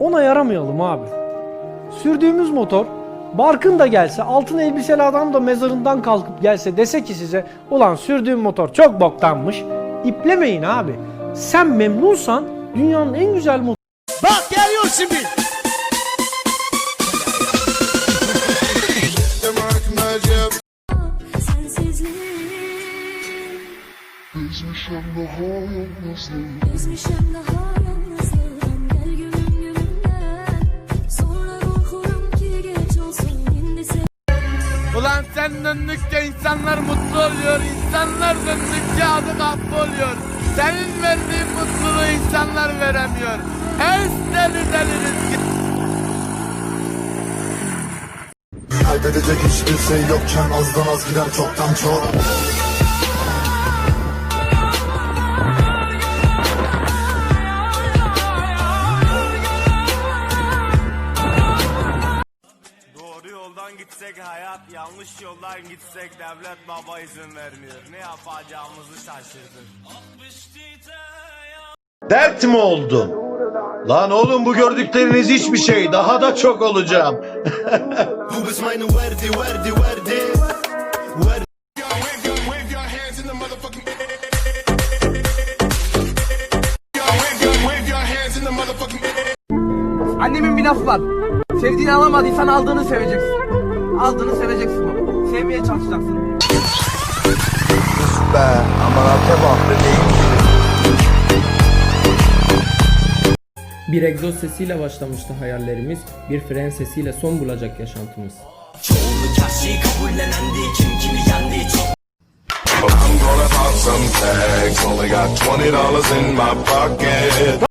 ona yaramayalım abi. Sürdüğümüz motor Barkın da gelse, altın elbiseli adam da mezarından kalkıp gelse dese ki size ulan sürdüğüm motor çok boktanmış. İplemeyin abi. Sen memnunsan dünyanın en güzel motoru Bak geliyor şimdi. Üzmüşem daha yalnızlığım sen döndükçe insanlar mutlu oluyor. İnsanlar döndükçe adı oluyor. Senin verdiğin mutluluğu insanlar veremiyor. Es deli deli rızkı. Kaybedecek hiçbir şey yokken azdan az gider çoktan çok yoldan gitsek hayat, yanlış yoldan gitsek devlet baba izin vermiyor. Ne yapacağımızı şaşırdık. Dert mi oldun? Lan oğlum bu gördükleriniz hiçbir şey. Daha da çok olacağım. Annemin bir lafı var. Sevdiğini alamadıysan aldığını seveceksin. Aldığını seveceksin baba. Sevmeye çalışacaksın. Be aman ate bak Bir egzoz sesiyle başlamıştı hayallerimiz, bir fren sesiyle son bulacak yaşantımız. I'm gonna pop some tags Only got $20 in my pocket